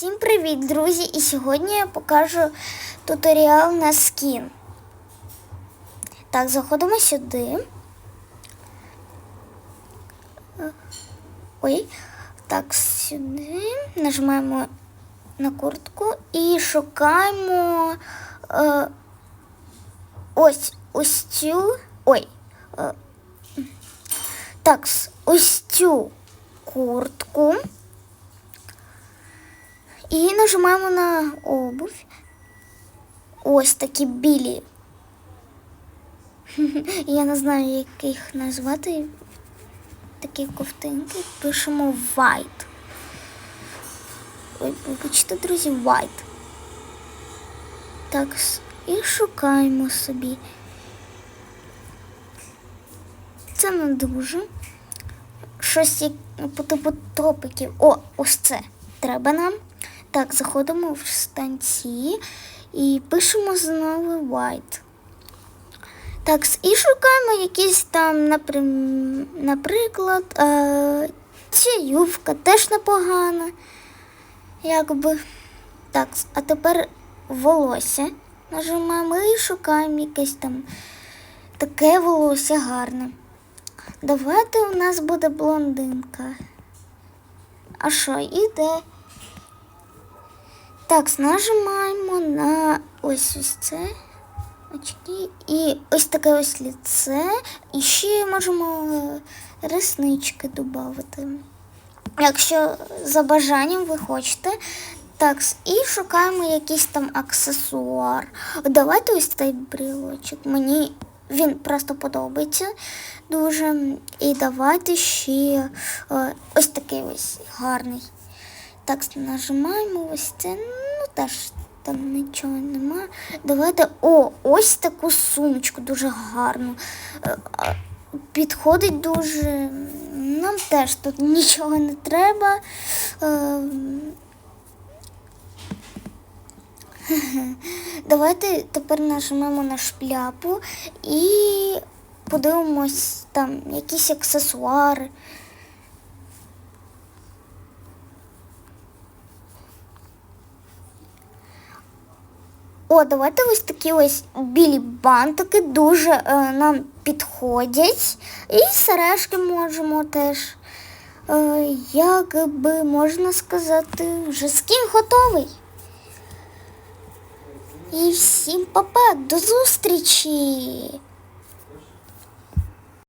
Всім привіт, друзі! І сьогодні я покажу туторіал на скін. Так, заходимо сюди. Ой, так, сюди. Нажимаємо на куртку і шукаємо е, ось ось цю. Ой. Е, так, ось цю куртку. І нажимаємо на обувь. Ось такі білі. Я не знаю, як їх назвати. Такі ковтинки. Пишемо white. Ой, вибачте, друзі, white. Так, і шукаємо собі. Це не дуже. Щось як- по типу топиків. О, ось це треба нам. Так, заходимо в станції і пишемо знову white. Так, і шукаємо якісь там, наприклад, е... ця юбка теж непогана. Якби. Так, а тепер волосся нажимаємо і шукаємо якесь там таке волосся гарне. Давайте у нас буде блондинка. А що, іде? Так, нажимаємо на ось ось це очки і ось таке ось ліце. І ще можемо е, реснички додати. Якщо за бажанням ви хочете. Так, і шукаємо якийсь там аксесуар. Давайте ось цей брілочок. Мені він просто подобається дуже. І давайте ще е, ось такий ось гарний. Так, нажимаємо ось це. Ну, теж там нічого нема. Давайте. О, ось таку сумочку дуже гарну. Е, Підходить дуже. Нам теж тут нічого не треба. Е, Давайте тепер нажмемо на шпляпу і подивимось там якісь аксесуари. О, давайте ось такі ось білі бантики дуже е, нам підходять. І сережки можемо теж. Е, як би можна сказати, вже скін готовий. І всім папа, до зустрічі!